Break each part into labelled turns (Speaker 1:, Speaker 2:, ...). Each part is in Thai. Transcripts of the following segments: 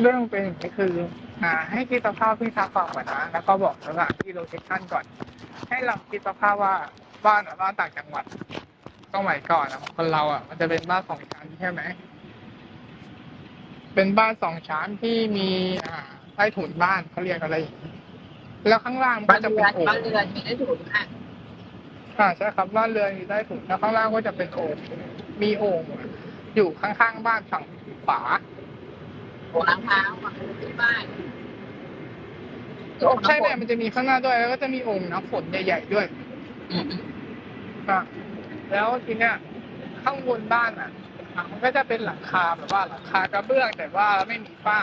Speaker 1: เรื่องเป็นอย่างนี้คืออ่าให้คิดสภาพที่ทักฟังก่อนนะ แล้วก็บอกสถานที่โลเคชั่นก่อน ให้เราคิดสภาพว่าบ้านอะบ้านต่างจังหวัดสมัยก่อนอะคนเราอะ มันจะเป็นบ้านสองชั้นใช่ไหม เป็นบ้านสองชั้นที่มีอ่าใต้ถุนบ้านเขาเรียกอะไรอย่างนี้แล้วข้างล่างมัน
Speaker 2: บ้า
Speaker 1: ก็
Speaker 2: น
Speaker 1: จะ
Speaker 2: เรื
Speaker 1: เป็น
Speaker 2: อน
Speaker 1: โอ่ง
Speaker 2: บ้านเรือนมีได้ถูกอะ
Speaker 1: อ่าใช่ครับบ้านเรือนมีใต้ถุนแล้วข้างล่างก็จะเป็นโอ่งมีโอ่งอยู่ข้างๆบ้านฝั่งขวา
Speaker 2: โอ่งล้างเท้าอะที่บ้าน
Speaker 1: ใช่แม่มันจะมีข้างหน้าด้วย แล้วก็จะมีโอ่งน้ำฝนใหญ่ๆด้วย
Speaker 2: อืม
Speaker 1: อะแล้วทีเนี้ยข้างบนบ้านอะอะ มันก็จะเป็นหลังคาแบบว่าหลังคากระเบื้องแต่ว่าไม่มีฝ้า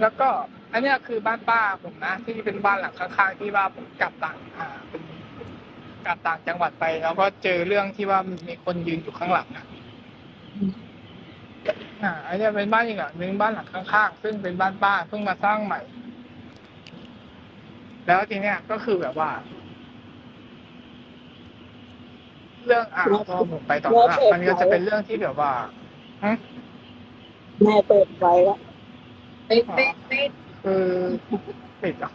Speaker 1: แล้วก็อันเนี้ยคือบ้านป้าผมนะที่เป็นบ้านหลังข้างๆที่ว่าผมกลับต่างอ่าเป็นกลับต่างจังหวัดไป แล้วก็เจอเรื่องที่ว่ามีคนยืนอยู่ข้างหลังอะ อ่าอันเนี้ยเป็นบ้านอีกหลังหนึ่งบ้านหลังข้างๆซึ่งเป็นบ้านป้าเพิ่งมาสร้างใหม่ แล้วทีเนี้ยก็คือแบบว่า เรื่องอ่าพอผมไปต่อละมันก็จะเป็นเรื่องที่แบบว่าฮะ
Speaker 3: แม่เปิดไฟแล้ว
Speaker 2: ติดติดติด
Speaker 1: คือปิดอะ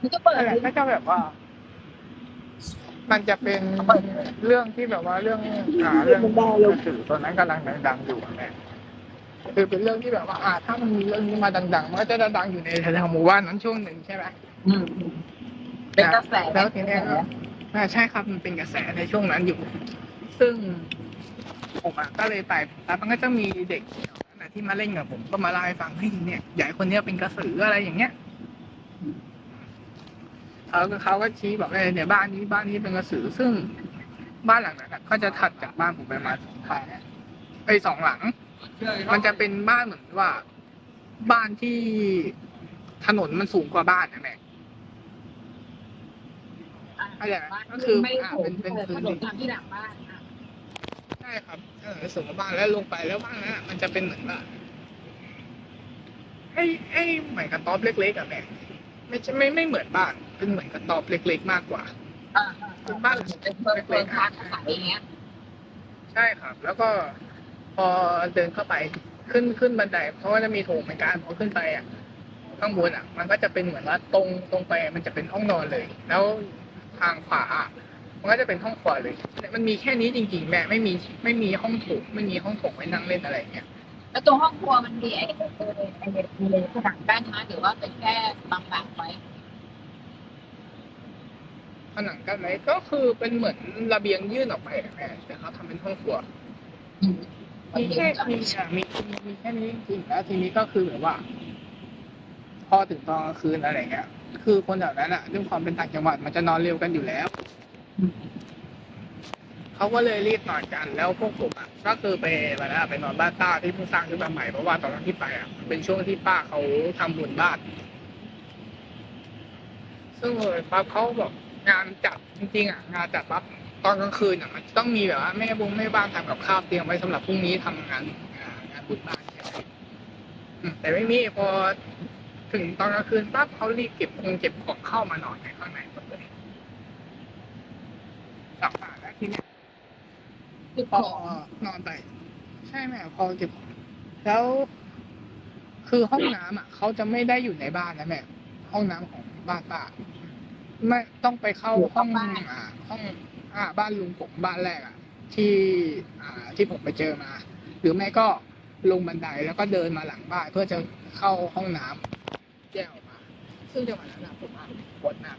Speaker 2: มันก็เปิด
Speaker 1: นั่นแหละก็จะแบบว่า มันจะเป็นเรื่องที่แบบว่าเรื่องอ่าเรื่องกระสือตอนนั้นกำลังดังๆอยู่อะแม่คือเป็นเรื่องที่แบบว่าอ่าถ้ามันมีเรื่องนี้มาดังๆมันก็จะดังๆอยู่ในแถวๆหมู่บ้านนั้นช่วงหนึ่งใช่ไหม
Speaker 2: อืมเป็นกระแส
Speaker 1: แล้วทีเนี้ยก็อ่าใช่ครับมันเป็นกระแสในช่วงนั้นอยู่ ซึ่งผมอะก็เลยไปแล้วมันก็จะมีเด็กแถวนั้นอะที่มาเล่นกับผมก็มาเล่าให้ฟังเฮ้ยเนี่ยใหญ่คนเนี้ยเป็นกระสืออะไรอย่างเงี้ย เขาก็เขาก็ชี้บอกเลยเนี่ยบ้านนี้บ้านนี้เป็นกระสือซึ่งบ้านหลังนั้นอะก็จะถัดจากบ้านผมไปประมาณสองทางไอ้ยสองหลัง มันจะเป็นบ้านเหมือนว่า บ้านที่ถนนมันสูงกว่าบ้านนะแม่อะไรนะก็คือ
Speaker 2: ไม่
Speaker 1: อ่า
Speaker 2: โถ
Speaker 1: เป็นเป็น
Speaker 2: ถ
Speaker 1: พื้น
Speaker 2: น
Speaker 1: ดิ
Speaker 2: น
Speaker 1: น
Speaker 2: ทางที่หลังบ้านอะ
Speaker 1: ใช่ครับเออสูงกว่าบ้านแล้วลงไปแล้วบ้านนั้นอะมันจะเป็นเหมือนว่าไอ้ไอ้เหมือนกระต๊อบเล็กๆอะแม่ไม่ใช่ไม่ไม่เหมือนบ้าน เป็นเหมือนกระตอบเล็กๆมากกว่า
Speaker 2: อ่าบ้านเป็นเพิงเพิงค้างอายอย่างเงี้ย
Speaker 1: ใช่ครับ แล้วก็พอเดินเข้าไปขึ้นขึ้นบันไดเพราะว่าจะมีโถงเหมือนกันพอขึ้นไปอะข้างบนอะ มันก็จะเป็นเหมือนว่าตรงตรงไปมันจะเป็นห้องนอนเลย แล้วทางขวาอะมันก็จะเป็นห้องครัวเลย มันมีแค่นี้จริงๆแม่ไม่มีไม่มีห้องโถงไม่มีห้องโถงไว้นั่งเล่นอะไรเงี้ย
Speaker 2: แล้วตรงห้องครัวมันมีไอ้เออไอ้มีผนังกั้นนะหรือว่าเป็นแค่บางๆไว้
Speaker 1: ผนังกั้นไว้ก็คือเป็นเหมือนระเบียงยื่นออกไปแม่แต่เขาทำเป็นห้องครัว
Speaker 2: มี
Speaker 1: แค่มีอะมีมีแค่นี้จริงแล้วทีนี้ก็คือแบบว่า พอถึงตอนกลางคืนอะไรเงี้ยคือคนแถวนั้นอะด้วยความเป็นต่างจังหวัดมันจะนอนเร็วกันอยู่แล้วเขาก็เลยรีบนอนกันแล้วพวกผมอะก็คือไปวันนั้นอะไปนอนบ้านป้าที่เพิ่งสร้างขึ้นมาใหม่เพราะว่าตอนนั้นที่ไปอะเป็นช่วงที่ป้าเขาทำบุญบ้านซึ่งเลยปั๊บเขาบอก งานจัดจริงๆอะงานจัดปั๊บตอนกลางคืนอะมันต้องมีแบบว่าแม่บุ้งแม่บ้านทำกับข้าวเตรียมไว้สำหรับพรุ่งนี้ทำงานงานงานบุญบ้านแต่ไม่มีพอถึงตอนกลางคืนปั๊บเขารีบเก็บคงเก็บของเข้ามานอนในข้างในหมดเลยกลับมาแล้วทีเนี้ย
Speaker 2: คือ
Speaker 1: พอนอนไป ใช่ไหมพอเก็บแล้ว คือห้องน้ำอะเขาจะไม่ได้อยู่ในบ้านนะแม่ห้องน้ำของบ้านป้า ไม่ต้องไปเข้าห้องอ่าห้องอ่าบ้านลุงผมบ้านแรกอะ ที่อ่าที่ผมไปเจอมา หรือไม่ก็ลงบันไดแล้วก็เดินมาหลังบ้านเพื่อจะเข้าห้องน้ำแยกออกมา ซึ่งจังหวะนั้นอะผมอาบปวดหนัก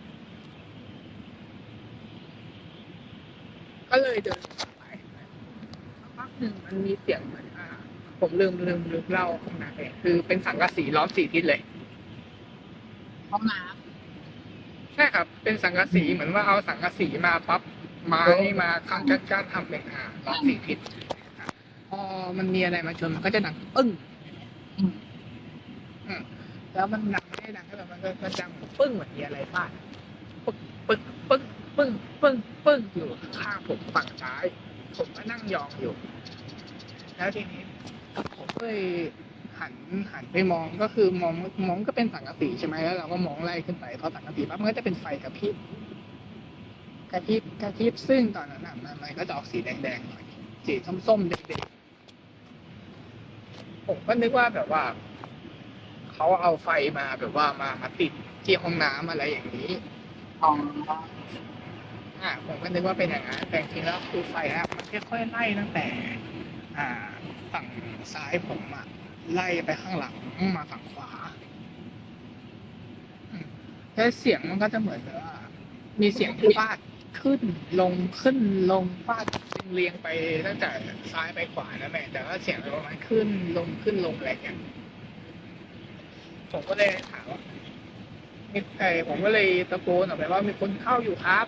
Speaker 1: ก็เลยเดินออกไปสักพักหนึ่งมันมีเสียงเหมือนอ่าผมลืมลืมลืมเล่าห้องน้ำเองคือเป็นสังกะสีล้อมสี่ทิศเลย
Speaker 2: ห้องน้
Speaker 1: ใช่ครับ เป็นสังกะสีเหมือนว่าเอาสังกะสีมาปั๊บไม้มาคั้นกั้นกั้นทำเป็นอ่าล้อมสี่ทิศพอมันมีอะไรมาชนมันก็จะดังปึ้งแล้วมันดังไม่ได้ดังแค่แบบมันก็มันดังปึ้งเหมือนมีอะไรฟาดปึ้งปึ้งปึ้งปึ้งปึ้งปึ้งอยู่ข้างผมฝั่งซ้าย ผมก็นั่งยองอยู่ แล้วทีนี้ผมก็เลย หันหันไปมองก็คือมองมองก็เป็นสังกะสีใช่ไหมแล้ว เราก็มองไล่ขึ้นไปพอสังกะสีปั๊บมันก็จะเป็นไฟกระพริบกระพริบกระพริบซึ่งตอนนั้นน่ะมันมันก็จะออกสีแดงๆหน่อยสีส้มๆแดงๆผมก็นึกว่าแบบว่าเขาเอาไฟมาแบบว่ามามาติดที่ห้องน้ำอะไรอย่างนี้
Speaker 2: อ๋อ
Speaker 1: อ่าผมก็นึกว่าเป็นอย่างนั้นแต่จริงๆแล้วคือไฟอะมันค่อยๆไล่ตั้งแต่ อ่าฝั่งซ้ายผมอะ ไล่ไปข้างหลังมาฝั่งขวาแล้วเสียงมันก็จะเหมือนแบบว่า มีเสียงฟาดขึ้นลงขึ้นลงฟาดเรียงไปตั้งแต่ซ้ายไปขวานะแม่ แต่ว่าเสียงประมาณขึ้นลงขึ้นลงอะไรอย่างเงี้ยผมก็เลยถามว่ามีเอผมก็เลยตะโกนออกไปว่ามีคนเข้าอยู่ครับ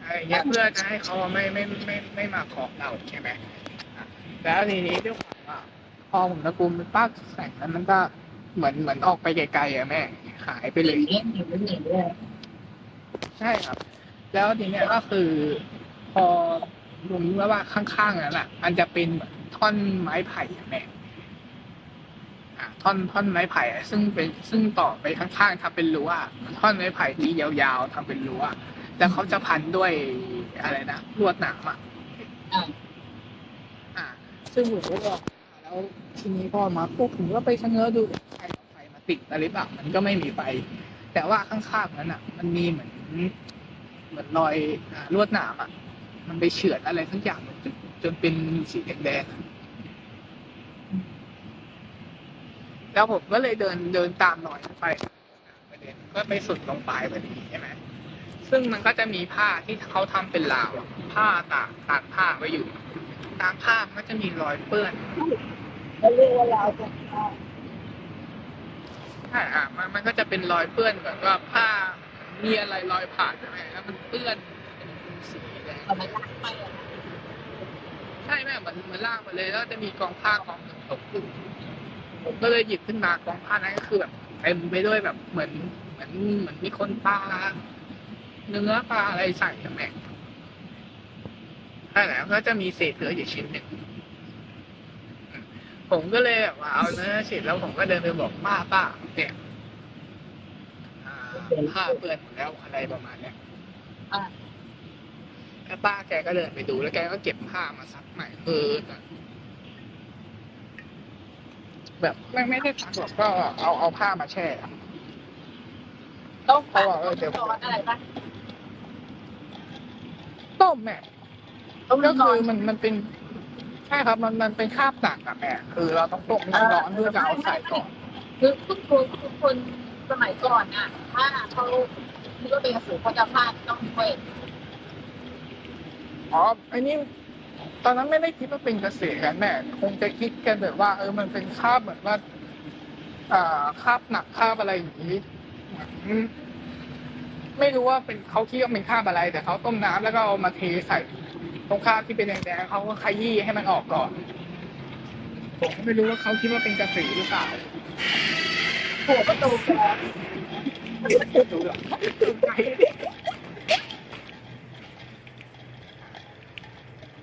Speaker 1: อะไรเงี้ยเพื่อจะให้เขาไม่ไม่ไม่ไม่ไม่มาขอเราใช่ไหมแล้วทีนี้ด้วยความ พอผมตะโกนเป็นป้าแสงนั้นมันก็เหมือนเหมือนออกไปไกลๆอะแม่หายไปเลย
Speaker 2: เลี้ยงอยู่ไม่เห็นเลย
Speaker 1: ใช่ครับ แล้วทีเนี้ยก็คือ พอผมรู้แล้วว่าข้างๆนั่นแหละมันจะเป็นเหมือนท่อนไม้ไผ่อะแม่อะท่อนท่อนไม้ไผ่อะซึ่งเป็นซึ่งต่อไปข้างๆทำเป็นรั้วท่อนไม้ไผ่ที่ยาวๆทำเป็นรั้วแล้วเขาจะพันด้วยอะไรนะลวดหนามอะ
Speaker 2: อ่า
Speaker 1: อ่าซึ่งผมก็บอก แล้วทีนี้พอมาปุ๊บผมก็ไปชะเง้อดูใครเอาไฟมาติดอะไรเปล่ามันก็ไม่มีไฟ แต่ว่าข้างๆนั้นอะ มันมีเหมือนเหมือนรอยอลวดหนามอะ มันไปเฉือนอะไรทั้งอย่างจนจนเป็นสีแดงๆแล้วผมก็เลยเดินเดินตามรอยไปประเด็นก็ไปสุดลงปลายพอดีใช่ไหมซึ่งมันก็จะมีผ้าที่เขาทำเป็นราวผ้าตากตากผ้าไว้อยู่ ตามผ้ามันก็จะมีรอยเปื้อน
Speaker 3: เขาเรียกว่าเราเป็นข้าว
Speaker 1: ใช่อะมันมันก็จะเป็นรอยเปื้อนแบบว่าผ้ามีอะไรรอยผ่านใช่ไหมแล้วมันเปื้อนเป็นสีแดง
Speaker 2: เอามาลากไปอะ
Speaker 1: ใช่แม่เหมือนเหมือนลากไปเลย แล้วจะมีกองผ้ากองหนึ่งตกอยู่ผมก็เลยหยิบขึ้นมากองผ้านั้นก็คือแบบเต็มไปด้วยแบบเหมือนเหมือนเหมือนมีคนปลาเนื้อปลาอะไรใส่อะแม่ใช่แล้วก็จะมีเศษเนื้ออยู่ชิ้นหนึ่ง ผมก็เลยแบบว่าเอาเนื้อเสร็จแล้วผมก็เดินไปบอกป้าป้าเนี่ยอ่าผ้าเปื้อนหมดแล้วอะไรประมาณเนี้ย
Speaker 2: อ่า
Speaker 1: แล้วป้าแกก็เดินไปดูแล้วแกก็เก็บผ้ามาซักใหม่คือแบบแบบไม่ไม่ได้ซักหรอกก็เอาเอาผ้ามาแช่
Speaker 2: ต้อง
Speaker 1: เขาบอกเออเดี๋ยว
Speaker 2: ร้อนอะไรปะ
Speaker 1: ต้มแม่
Speaker 2: ต้อง
Speaker 1: ก็
Speaker 2: ร้
Speaker 1: คืออนมันมันเป็น ใช่ครับมันมันเป็นคราบหนักอะแม่คือเราต้องต้มน้ำร้อนเพื่อจะเอาใส่ก่อน
Speaker 2: คือทุกคนทุกคนสมัยก่อนน่ะ ถ้าเขาคิดว่าเป็นกระสือเขาจะพลาดต้องช่วย
Speaker 1: อ๋อไอ้นี่ตอนนั้นไม่ได้คิดว่าเป็นเกษตรกันแม่คงจะคิดกันแบบว่า เออมันเป็นคราบเหมือนว่าอ่าคราบหนักคราบอะไรอย่างนี้เหมือนไม่รู้ว่าเป็นเขาคิดว่าเป็นคราบอะไร แต่เขาต้มน้ำแล้วก็เอามาเทใส่ ตรงคราบที่เป็นแดงๆเขาก็ขยี้ให้มันออกก่อน ผมไม่รู้ว่าเขาคิดว่าเป็นกระสือหรือเปล่า
Speaker 2: หัวประตูแก
Speaker 1: ไม่รู้หรอก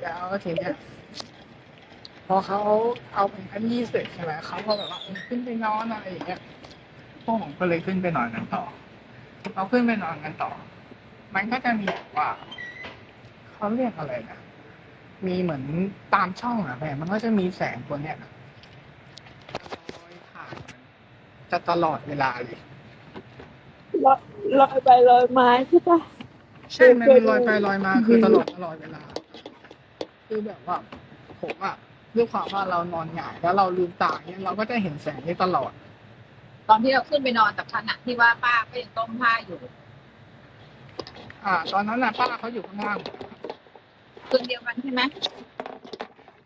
Speaker 1: แล้วทีเนี้ยพอเขาเอาเป็นขยี้เสร็จใช่ไหมเขาก็แบบว่าขึ้นไปนอนอะไรอย่างเงี้ยพวกผมก็เลยขึ้นไปนอนกันต่อเราขึ้นไปนอนกันต่อ มันก็จะมีแบบว่า เขาเรียกอะไรนะมีเหมือนตามช่องอะแม่มันก็จะมีแสงตัวเนี้ยลอยผ่านจะตลอดเวลาเลย
Speaker 3: ลอยลอยไปลอยมาใช่ปะ
Speaker 1: ใช่มันเป็นลอยไปลอยมาคือตลอดตลอดเวลา คือแบบว่า ผมอะด้วยความว่าเรานอนหงายแล้วเราลืมตาเนี่ยเราก็จะเห็นแสงนี้ตลอด
Speaker 2: ตอนที่เราขึ้นไปนอนกับขณะที่ว่าป้าก็ยังต้มผ้าอยู่
Speaker 1: อ่า ตอนนั้นน่ะป้าเขาอยู่ข้างล่าง
Speaker 2: คืนเดียวกันใช่ไหม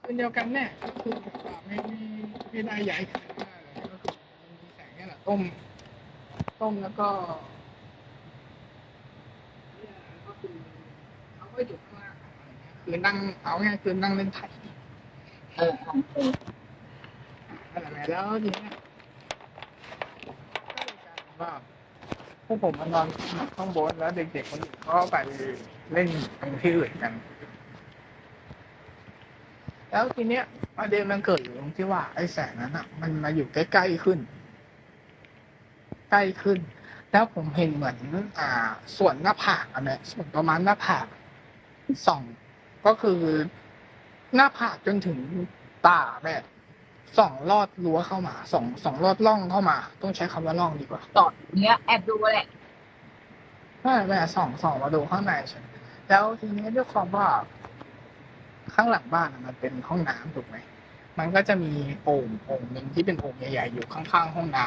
Speaker 1: คืนเดียวกันแน่ก็คือแบบว่าไม่ไม่ไม่ได้ย้ายคืนมากเลยก็คือมีแสงเนี่ยแหละต้ม ต้มแล้วก็เนี่ยก็คือเขาก็อยู่ข้างล่างอะไรเงี้ยคือนั่งเอาไงคือนั่งเล่นไพ่
Speaker 2: เออ
Speaker 1: อะไรแบบแล้วทีเนี้ยก็เลยกลายเป็นว่าพวกผมมานอนข้างบนแล้วเด็กๆคนอื่นเขาก็ไปเล่นตรงที่อื่นกัน แล้วทีเนี้ยประเด็นมันเกิดอยู่ตรงที่ว่าไอ้แสงนั้นอะ มันมาอยู่ใกล้ๆขึ้น ใกล้ขึ้น แล้วผมเห็นเหมือน อ่า ส่วนหน้าผากอันเนี้ยส่วนประมาณหน้าผากส่องก็คือหน้าผากจนถึงตาแม่สองลอดรั้วเข้ามาสองสองลอดล่องเข้ามา ต้องใช้คำว่าล่องดีกว่า
Speaker 2: ต่อเนี้ยแอบดูแหละ
Speaker 1: ไม่ไม่ส่องส่องมาดูข้างในใช่ไหมแล้วทีนี้ด้วยความว่า ข้างหลังบ้านมันเป็นห้องน้ำถูกไหมมันก็จะมีโอ่งโอ่งหนึ่งที่เป็นโอ่งใหญ่ๆอยู่ข้างๆห้องน้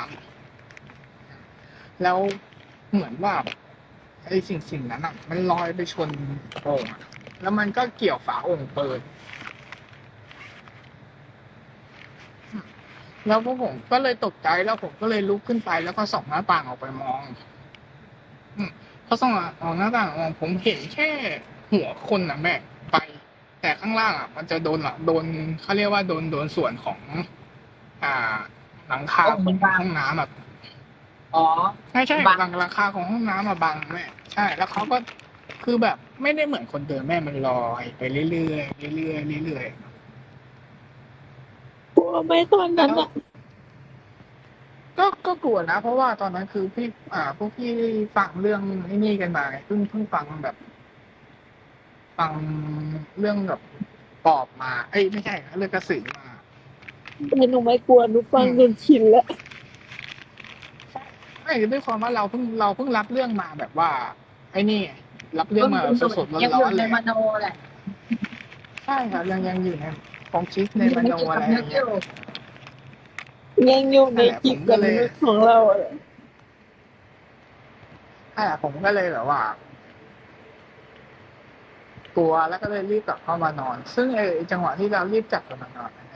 Speaker 1: ำแล้วเหมือนว่าไอ้สิ่งสิ่งนั้นอะ มันลอยไปชนโอ่งแล้วมันก็เกี่ยวฝาโอ่งเปิด แล้วพวกผมก็เลยตกใจแล้วผมก็เลยลุกขึ้นไปแล้วก็ส่องหน้าต่างออกไปมองอืมพอส่องออกหน้าต่างมองผมเห็นแค่หัวคนนะแม่ แต่ข้างล่างอะ มันจะโดนอะโดนเขาเรียกว่าโดนโดนส่วนของ อ่า หลังคาของห้องน้ำแบบ
Speaker 2: อ๋อ
Speaker 1: ไม่ใช่
Speaker 2: บัง
Speaker 1: หลังราคาของห้องน้ำมาบังแม่ใช่ แล้วเขาก็คือแบบไม่ได้เหมือนคนเดินแม่มันลอยไปเรื่อยๆเรื่อยๆเรื่อยๆ
Speaker 3: กลัวไหมตอนนั้นอะ
Speaker 1: ก็ก็กลัวนะ เพราะว่าตอนนั้นคือพี่ อ่า พวกพี่ฟังเรื่องไอ้นี่กันมาไงเพิ่งเพิ่งฟังแบบ ฟังเรื่องแบบปอบมา เอ้ยไม่ใช่เรื่องกระสือมา
Speaker 3: แต่หนูไม่กลัวหนูฟังจนชินแล้ว
Speaker 1: ไม่ด้วยความว่าเราเพิ่งเราเพิ่งรับเรื่องมาแบบว่า ไอ้นี่ไงรับเรื่องมาแบบสดๆร้
Speaker 2: ยังอ
Speaker 1: อยู่นๆ
Speaker 2: ใน
Speaker 1: เลย
Speaker 2: มโนแหละ
Speaker 1: ใช่ครับยังยังอยู่ในความคิดในมโนอะไรอย่างเงี้ย
Speaker 3: ยังอยู่ในจิตกับมนุษย์ของเราอะ
Speaker 1: อ่าผมก็เลยแบบว่า กลัวแล้วก็เลยรีบกลับเข้ามานอน ซึ่งไอ้จังหวะที่เรารีบกลับเข้ามานอนนั่น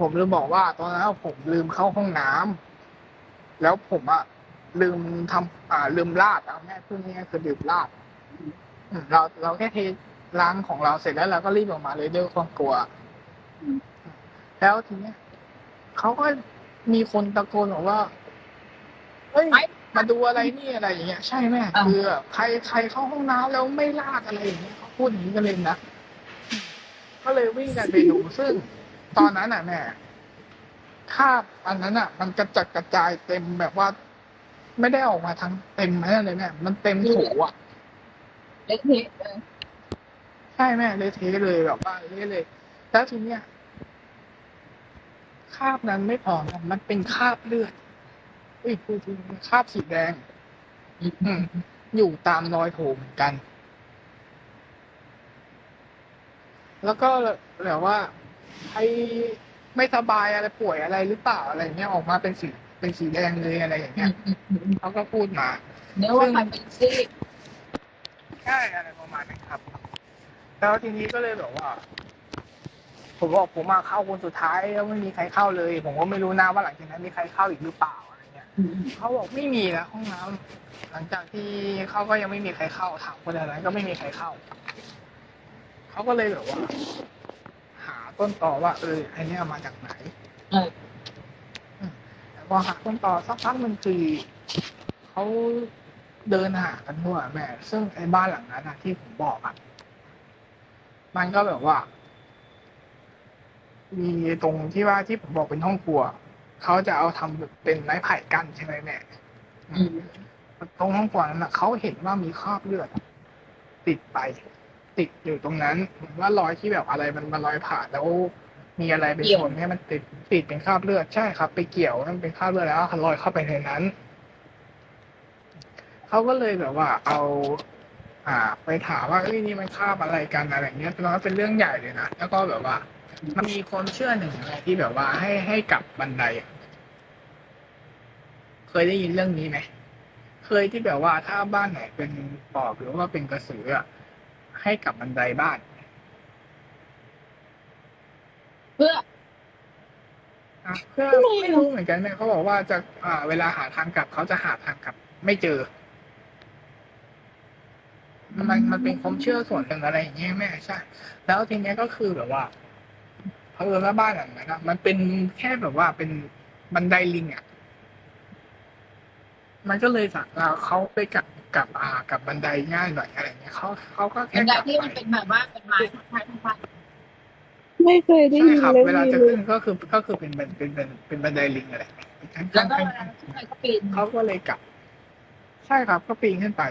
Speaker 1: ผมลืมบอกว่าตอนนั้นผมลืมเข้าห้องน้ำแล้วผมอะลืมทำอ่า ลืมลาดเอาแม่พูดง่ายๆคือลืมลาดเราเราแค่เทล้างของเราเสร็จแล้วเราก็รีบออกมาเลยด้วยความกลัว แล้วทีเนี้ยเขาก็มีคนตะโกนบอกว่าเฮ้ย
Speaker 2: ม่
Speaker 1: มาดูอะไรนี่อะไรอย่างเงี้ย ใช่ไหม
Speaker 2: อ้าว
Speaker 1: คือแบบใครใครเข้าห้องน้ำแล้วไม่ลาดอะไรอย่างเงี้ยเขาพูดอย่างนี้กันเลยนะก็เลยวิ่งกันไปดูซึ่ง ตอนนั้นอะแม่คราบอันนั้นอะ มันกระจัดกระจายเต็มแบบว่า ไม่ได้ออกมาทั้งเต็มนั่นเลยแม่มันเต็มถูอะ
Speaker 2: เละเทะเลย
Speaker 1: ใช่แม่เละเทะเลยแบบว่าเละเลยแล้วทีเนี้ยคราบนั้นไม่พอนะมันเป็นคราบเลือด อุ้ยพูดถึงคราบสีแดงอืมอยู่ตามรอยโถเหมือนกัน แล้วก็แบบว่าใครไม่สบายอะไรป่วยอะไรหรือเปล่าอะไรเงี้ยออกมาเป็นสีเป็นสีแดงเลยอะไรอย่างเงี้ยเขาก็พูดมา
Speaker 2: เนื้อว่ามันเป็นซีก
Speaker 1: ใช่อะไรประมาณนั้นครับ แล้วทีนี้ก็เลยแบบว่า ผมบอกผมมาเข้าคนสุดท้ายแล้วไม่มีใครเข้าเลย ผมก็ไม่รู้นะว่าหลังจากนั้นมีใครเข้าอีกหรือเปล่าอะไร เงี้ยเขาบอกไม่มีนะห้องน้ำหลังจากที่เขาก็ยังไม่มีใครเข้าถามคนอะไรก็ไม่มีใครเข้าเขาก็เลยแบบว่า หาต้นตอว่า เออไอเนี้ยมาจากไหน
Speaker 2: เออ
Speaker 1: มแต่พอหาต้นตอสักพักมันคือเขาเดินหากันทั่วแม่ ซึ่งไอ้บ้านหลังนั้นนะที่ผมบอกอะมันก็แบบว่า มีตรงที่ว่าที่ผมบอกเป็นห้องครัว เขาจะเอาทำแบบเป็นไม้ไผ่กั้นใช่ไหมแม่
Speaker 2: อืม
Speaker 1: ตรงห้องครัวนั้นนะเขาเห็นว่ามีคราบเลือด ติดไป ติดอยู่ตรงนั้นเหมือนว่ารอยที่แบบอะไรมันมาลอยผ่านแล้วมีอะไรไปชนให้มันติดติดเป็นคราบเลือดใช่ครับ ไปเกี่ยวมันเป็นคราบเลือดแล้วลอยเข้าไปในนั้นเขาก็เลยแบบว่า เอา อ่า ไปถามว่าเอ้ยนี่มันคราบอะไรกันอะไรเงี้ยตอนนั้นเป็นเรื่องใหญ่เลยนะแล้วก็แบบว่า มันมีความเชื่อหนึ่งอะไรที่แบบว่าให้ให้กลับบันไดอะ เคยได้ยินเรื่องนี้ไหมเคยที่แบบว่าถ้าบ้านไหนเป็นปอบหรือว่าเป็นกระสืออะให้กลับบันไดบ้าน
Speaker 2: เพื่อ
Speaker 1: อะเพื่อไม่รู้เหมือนกันแม่เขาบอกว่าจะอ่า เวลาหาทางกลับเขาจะหาทางกลับ ไม่เจอ มันมันเป็นความเชื่อส่วนหนึ่งอะไรอย่างเงี้ยแม่ใช่ แล้วทีเนี้ยก็คือแบบว่าเพอว่าบ้านหลังนั้นอะมันเป็นแค่แบบว่าเป็นบันไดลิงอะ มันก็เลยสั่งเราเขาไปกลับกลับอ่ากับบันไดง่ายหน่อยอะไรเงี้ยเขาเขาก็
Speaker 2: บั
Speaker 1: แค่
Speaker 2: นได
Speaker 1: กลับ
Speaker 2: ที่
Speaker 1: ไป
Speaker 2: มันเป็นแบบว่าเป็นไม้ทั้งพันทั้งพัน
Speaker 3: ไม่เคยได้
Speaker 1: ใช่
Speaker 3: ยิน
Speaker 1: ครับ
Speaker 3: เรื่อง
Speaker 1: เวลา
Speaker 3: นี้
Speaker 1: จะ
Speaker 3: เล
Speaker 1: ขึ้
Speaker 3: ย
Speaker 1: นก็คือก็คือเป็นเป็นเป็นเป็นเป็นบันไดลิงอะไรทั้ง
Speaker 2: แล้วก็
Speaker 1: ทั้ง
Speaker 2: เวลาขึ้นไปก็ปีน
Speaker 1: เขาก็เลยกลับ ใช่ครับก็ปีนขึ้นไป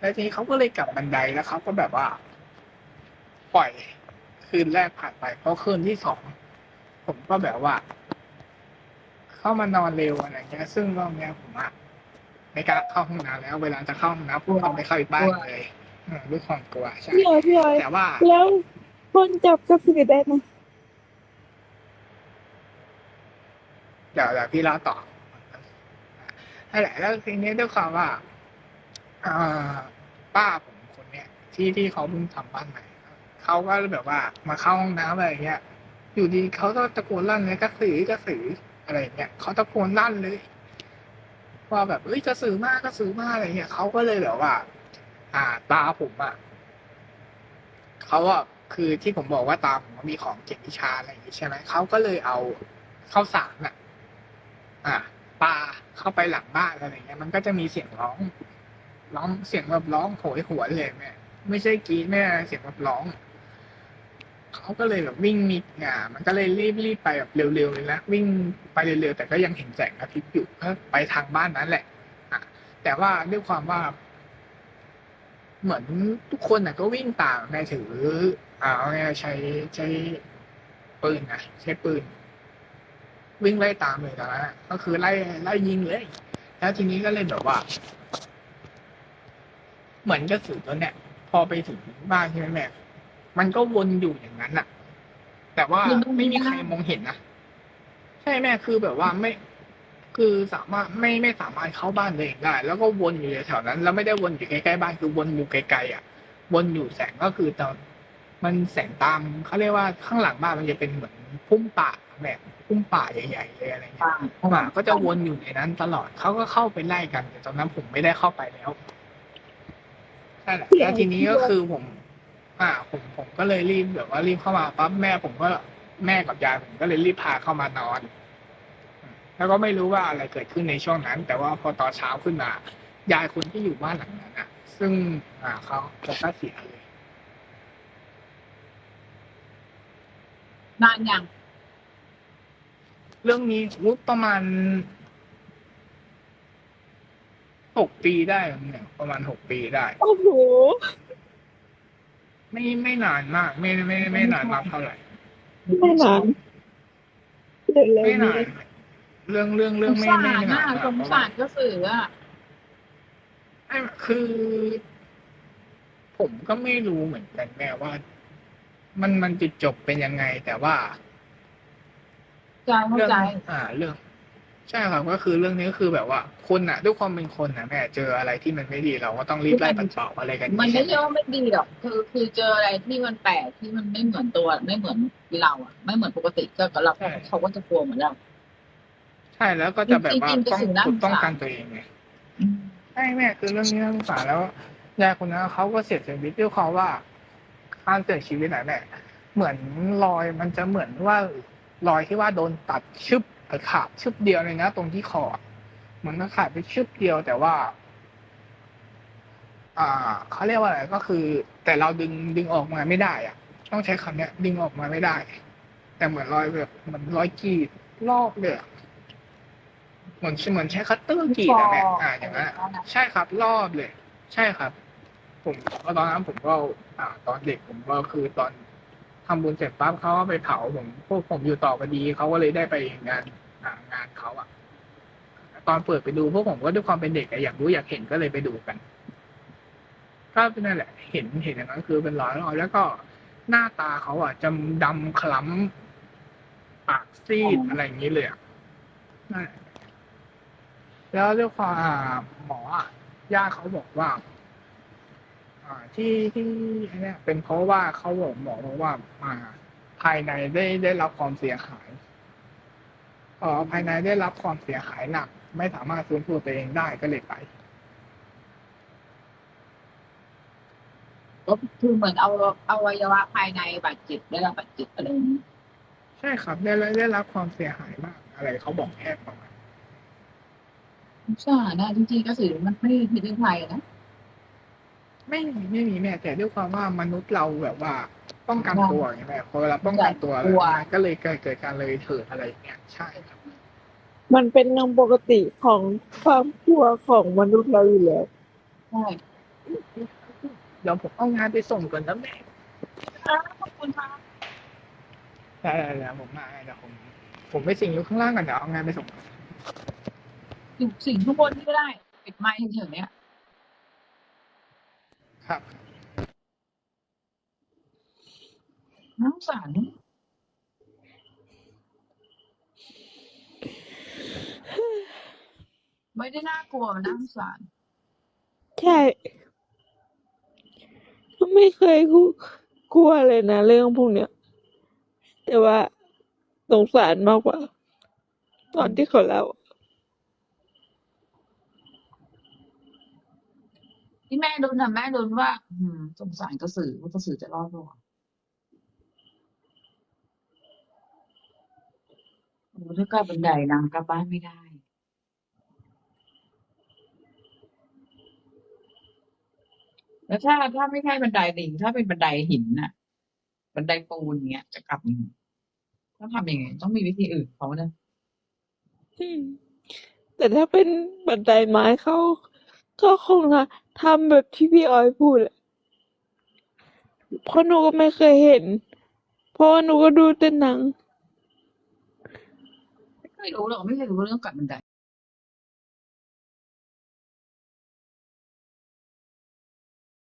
Speaker 1: แล้วทีนี้เขาก็เลยกลับบันไดแล้วเขาก็แบบว่า ปล่อย คืนแรกผ่านไปเพราะคืนที่สองผมก็แบบว่า เข้ามานอนเร็วอะไรเงี้ย ซึ่งรอบเนี้ยผมอะไม่กล้าเข้าห้องน้ำแล้ว เวลาจะเข้าห้องน้ำผมต้องไปเข้าอีกบ้านเลยอืมด้วยความกลัวใช่
Speaker 3: พี่ออยพี่ออย
Speaker 1: แต่ว่า
Speaker 3: แล้วคนจับกระสือได้ไหม
Speaker 1: เดี๋ยวเดี๋ยวพี่เล่าต่อนั่นแหละแล้วทีนี้ด้วยความว่าอ่าป้าผมคนเนี้ยที่ที่เขาเพิ่งทำบ้านใหม่เขาก็แบบว่ามาเข้าห้องน้ำอะไรอย่างเงี้ย อยู่ดีเขาก็ตะโกนลั่นเลยกระสือกระสือ อะไรเงี้ยเขาตะโกนลั่นเลย ว่าแบบเอ้ยกระสือมากกระสือมากอะไรเงี้ยเขาก็เลยแบบว่า อ่า ตาผมอะเขาอะคือที่ผมบอกว่าตาผมมีของเก็บวิชาอะไรอย่างงี้ใช่ไหมเขาก็เลยเอาข้าวสารอะ อ่าปลาเข้าไปหลังบ้านอะไรเงี้ย มันก็จะมีเสียงร้อง ร้องเสียงแบบร้องโหยหวนเลยแม่ไม่ใช่กรีดไม่เสียงแบบร้อง เขาก็เลยแบบวิ่งมีอ่ามันก็เลยรีบรีบไปแบบเร็วๆเลยนะวิ่งไปเร็วๆแต่ก็ยังเห็นแสงอาทิตย์อยู่ก็ไปทางบ้านนั้นแหละอะแต่ว่าด้วยความว่า เหมือนทุกคนน่ะก็วิ่งตามแม่ถืออ่าใช้ใช้ปืนนะใช้ปืน วิ่งไล่ตามเลยตอนนั้นก็คือไล่ไล่ยิงเลย แล้วทีนี้ก็เลยแบบว่า เหมือนกระสือตัวเนี้ยพอไปถึงบ้านใช่ไหมแม่ มันก็วนอยู่อย่างนั้นอะแต่ว่าไม่มีใครมองเห็นนะใช่แม่คือแบบว่าไม่ คือสามารถไม่ไม่สามารถเข้าบ้านตัวเองได้ แล้วก็วนอยู่แถวนั้น แล้วไม่ได้วนอยู่ใกล้ๆบ้านคือวนอยู่ไกลๆอะ วนอยู่แสงก็คือตอนมันแสงตามเขาเรียกว่าข้างหลังบ้านมันจะเป็นเหมือนพุ่มป่าแบบพุ่มป่าใหญ่ๆเลยอะไรเงี้ยหมาก็จะวนอยู่ในนั้นตลอดเขาก็เข้าไปไล่กันแต่ตอนนั้นผมไม่ได้เข้าไปแล้วใช่แหละแล้วทีนี้ก็คือผม อ่าผมผมก็เลยรีบแบบว่ารีบเข้ามาปั๊บแม่ผมก็แม่กับยายผมก็เลยรีบพาเข้ามานอน แล้วก็ไม่รู้ว่าอะไรเกิดขึ้นในช่วงนั้น แต่ว่าพอตอนเช้าขึ้นมายายคนที่อยู่บ้านหลังนั้นอะ ซึ่งอ่าเขาเขาก็เสียเลย
Speaker 2: นานยัง
Speaker 1: เรื่องนี้อุ๊ยประมาณหกปีได้มั้งเนี่ยประมาณหกปีได้
Speaker 3: โอ้โห
Speaker 1: ไม่ไม่นานมากไม่ไม่ไม่ไม่นานมากเท่าไหร่
Speaker 3: ไม่นานเร็ว
Speaker 1: ไม่
Speaker 3: ๆ
Speaker 1: นา
Speaker 3: นี้
Speaker 1: นเรื่องเรื่อง
Speaker 2: ส
Speaker 1: เรื่อง
Speaker 2: ง
Speaker 1: ไม่
Speaker 2: สา
Speaker 1: ไม่
Speaker 2: ร
Speaker 1: ไม่
Speaker 2: น่ะ
Speaker 1: นาน
Speaker 2: สงสารก็สืออะ
Speaker 1: ไม่คือ ผมก็ไม่รู้เหมือนกันแม่ว่า มันมันจะจบเป็นยังไง แต่ว่า
Speaker 2: ใจเข้า
Speaker 1: เรื่อง
Speaker 2: ใจ
Speaker 1: อ่า เรื่อง ใช่ครับก็คือเรื่องนี้ก็คือแบบว่าคนอะ ด้วยความเป็นคนนะแม่เจออะไรที่มันไม่ดีเราก็ต้องรีบไล่ปัดเป่าอะไรกัน
Speaker 2: มันไม่
Speaker 1: ใช่
Speaker 2: ใช่ว่าไม่ดีหรอกคือคือเจออะไรที่มันแปลกที่มันไม่เหมือนตัวไม่เหมือนเราอะ ไม่เหมือนปกติก็กับเราเขาก็จะกลัวเหมือนเรา
Speaker 1: ใช่แล้วก็จะแบบว่า
Speaker 2: จริงๆ
Speaker 1: ต้อง
Speaker 2: กระสือน่าสงสาร
Speaker 1: ป้องกันตัวเองไงใช่แม่คือเรื่องนี้น่าสงสารแล้วยายคนนั้นเขาก็เสียชีวิตด้วยความว่าการเสียชีวิตน่ะแม่เหมือนรอยมันจะเหมือนว่ารอยที่ว่าโดนตัดชึบ ขาดชึบเดียวเลยนะ ตรงที่คออะเหมือนมันขาดไปชึบเดียวแต่ว่า อ่าเขาเรียกว่าอะไรก็คือ แต่เราดึงดึงออกมาไม่ได้อะ ต้องใช้คำเนี้ย ดึงออกมาไม่ได้ แต่เหมือนรอยแบบเหมือนรอยกรีดลอกเลยอะเหมือนเหมือนใช้คัตเตอร์กรีดอะแม่อ่าอย่างนั้นอะใช่ครับรอบเลย ใช่ครับ ผมก็ตอนนั้นผมก็ อ่า ตอนเด็กผมก็คือตอน ทำบุญเสร็จปั๊บเขาก็ไปเผาผมพวกผมอยู่ต่อพอดีเขาก็เลยได้ไปงานงานเขาอะตอนเปิดไปดูพวกผมก็ด้วยความเป็นเด็กอยากรู้อยากเห็นก็เลยไปดูกันก็เป็นนั่นแหละ เห็นเห็นอย่างนั้นคือเป็นร้อยรอยแล้วก็หน้าตาเขาอะจะดำคล้ำปากซีดอะไรอย่างนี้เลยอะนั่นและแล้วด้วยความหมอญาติเขาบอกว่า อ่าที่ที่ไอ้เนี่ยเป็นเพราะว่าเขาบอกหมอบอกว่าอ่าภายในได้ได้รับความเสียหายเอ่อภายในได้รับความเสียหายหนัก ไม่สามารถฟื้นฟูตัวเองได้ก็เลยไป
Speaker 2: ก็คือเหมือนเอาเอาอวัยวะภายในบาดเจ็บได้รับบาดเจ็บอะไรอย่างนี้
Speaker 1: ใช่ครับได้ได้รับความเสียหายมาก อะไรเขาบอกแค่ประมาณ
Speaker 2: ใช่นะจริงๆก็สือมันไม่มีพิษภัยนะ
Speaker 1: ไม่มีไม่มีแม่แต่ด้วยความว่ามนุษย์เราแบบว่าป้องกันตัวไงแม่พอเวลาป้องกันตัวแล้วมันก็เลยเกิดเกิดการเลยเถิดอะไรอย่างเงี้ยใช่ครับ
Speaker 3: มันเป็นเรื่องปกติของความกลัวของมนุษย์เราอยู่แล้ว
Speaker 2: ใช่
Speaker 1: เดี๋ยวผมเอางานไปส่งก่อนนะแม่
Speaker 2: ขอบคุณค่ะ
Speaker 1: ได้ได้เดี๋ยวผมมาเดี๋ยวผมผมไปสิ่งอยู่ข้างล่างก่อนเดี๋ยวเอางานไปส่ง
Speaker 2: อยู่สิ่งข้างบนนี่ก็ได้ปิดไมค์เฉยๆเนี่ย
Speaker 1: ครับ
Speaker 2: น้ำสารไม่ได้น่ากลัวมันน้ำสาร
Speaker 3: ใช่ก็ไม่เคยกลัวกลัวเลยนะ เรื่องพวกเนี้ย แต่ว่าสงสารมากกว่า ตอนที่เขาเล่า
Speaker 2: ที่แม่โดูนะแม่โดูว่าอืมสงสารกระสือว่ากระสือจะรอดหรอโอ้ถ้ากลับบันไดนางกลับบ้านไม่ได้แล้วถ้าถ้าไม่ใช่บันไดลิงถ้าเป็นบันไดหินน่ะ บันไดปูนเงี้ย จะกลับต้องทำยังไง ต้องมีวิธีอื่นเขาเนี่ย
Speaker 3: อืมแต่ถ้าเป็นบันไดไม้เขา ก็คงทำแบบที่พี่ออยพูดแหละเพราะหนูก็ไม่เคยเห็น เพราะว่าหนูก็ดูแต่หนัง
Speaker 2: ไม่เคยรู้หรอกไม่เคยรู้เรื่องกลับบันได